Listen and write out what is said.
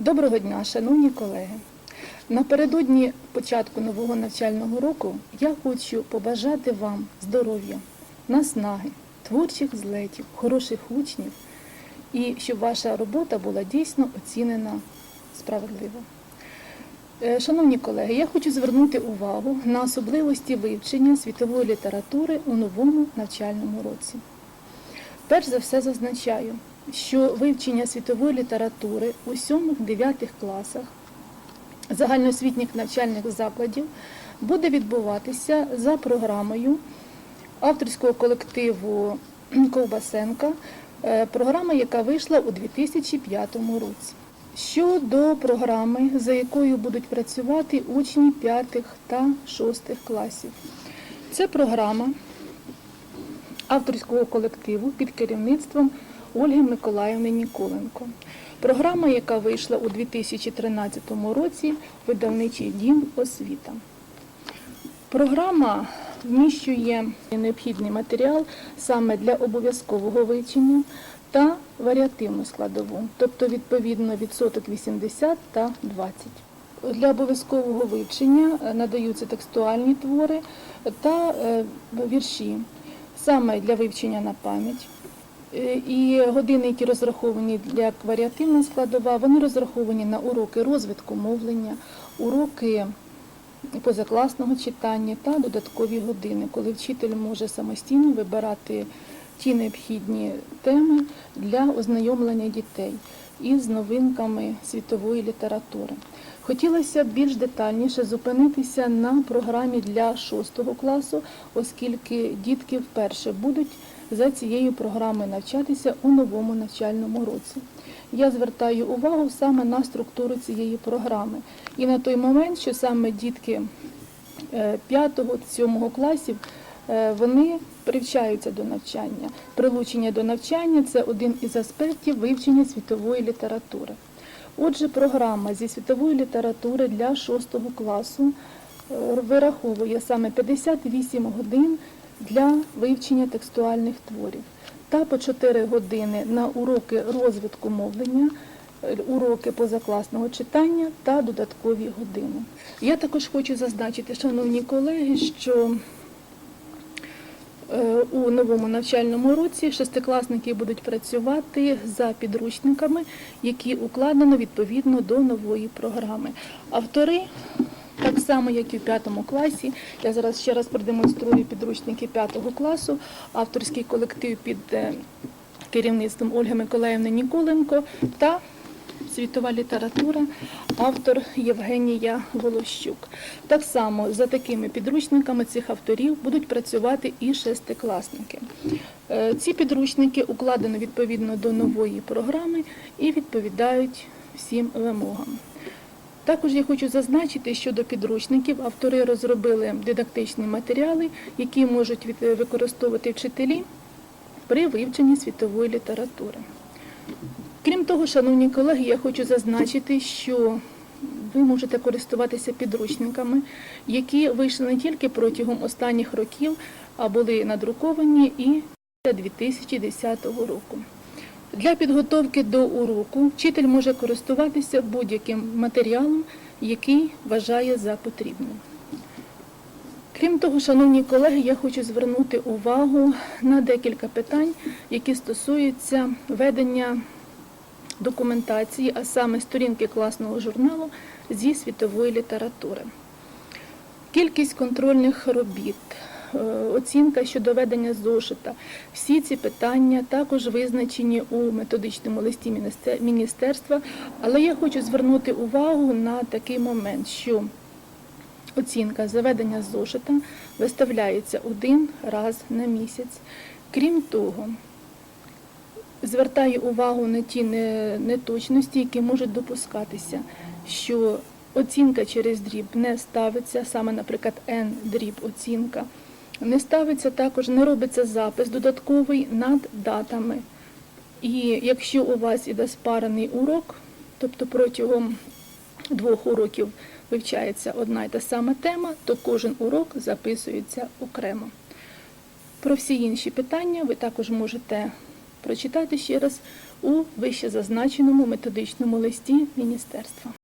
Доброго дня, шановні колеги. Напередодні початку нового навчального року я хочу побажати вам здоров'я, наснаги, творчих злетів, хороших учнів і щоб ваша робота була дійсно оцінена справедливо. Е, Шановні колеги, я хочу звернути увагу на особливості вивчення світової літератури у новому навчальному році. Перш за все зазначаю, що вивчення світової літератури у 7-9 класах загальноосвітніх навчальних закладів буде відбуватися за програмою авторського колективу Ковбасенка, е, програма, яка вийшла у 2005 році. Щодо програми, за якою будуть працювати учні 5 та 6 класів. Це програма авторського колективу під керівництвом Ольги Миколаївни Ніколенко. Програма, яка вийшла у 2013 році, видавничий дім освіта. Програма вміщує необхідний матеріал саме для обов'язкового вивчення та варіативну складову, тобто відповідно відсоток 80 та 20. Для обов'язкового вивчення е, надаються текстуальні твори та е, вірші, саме для вивчення на пам'ять. Е, І години, які розраховані для варіативна складова, вони розраховані на уроки розвитку мовлення, уроки позакласного читання та додаткові години, коли вчитель може самостійно вибирати ті необхідні теми для ознайомлення дітей із новинками світової літератури. Хотілося б більш детальніше зупинитися на програмі для 6 класу, оскільки дітки вперше будуть за цією програмою навчатися у новому навчальному році. Я звертаю увагу саме на структуру цієї програми і на той момент, що саме дітки 5-7 класів е, вони привчаються до навчання. Прилучення до навчання це один із аспектів вивчення світової літератури. Отже, програма зі світової літератури для 6 класу е, вираховує саме 58 годин для вивчення текстуальних творів та по 4 години на уроки розвитку мовлення, е, уроки позакласного читання та додаткові години. Я також хочу зазначити, шановні колеги, що у новому навчальному році шестикласники будуть працювати за підручниками, які укладено відповідно до нової програми. Автори, так само як і в п'ятому класі, я зараз ще раз продемонструю підручники п'ятого класу, авторський колектив під е, керівництвом Ольги Миколаївни Ніколенко та світова література, автор Євгенія Волощук. Так само за такими підручниками цих авторів будуть працювати і шестикласники. Е, Ці підручники укладено відповідно до нової програми і відповідають всім вимогам. Також я хочу зазначити, що до підручників автори розробили дидактичні матеріали, які можуть використовувати вчителі при вивченні світової літератури. Крім того, шановні колеги, я хочу зазначити, що ви можете користуватися підручниками, які вийшли не тільки протягом останніх років, а були надруковані і після 2010 року. Для підготовки до уроку вчитель може користуватися будь-яким матеріалом, який вважає за потрібним. Крім того, шановні колеги, я хочу звернути увагу на декілька питань, які стосуються ведення документації, а саме сторінки класного журналу зі світової літератури. Кількість контрольних робіт, е, оцінка щодо ведення зошита. Всі ці питання також визначені у методичному листі міністерства, але я хочу звернути увагу на такий момент, що оцінка заведення зошита виставляється один раз на місяць. Крім того, звертаю увагу на ті неточності, які можуть допускатися, що оцінка через дріб не ставиться, саме, наприклад, N дріб оцінка. Не ставиться також, не робиться запис додатковий над датами. І якщо у вас іде спарений урок, тобто протягом двох уроків вивчається одна й та сама тема, то кожен урок записується окремо. Про всі інші питання ви також можете прочитати ще раз у вищезазначеному методичному листі міністерства.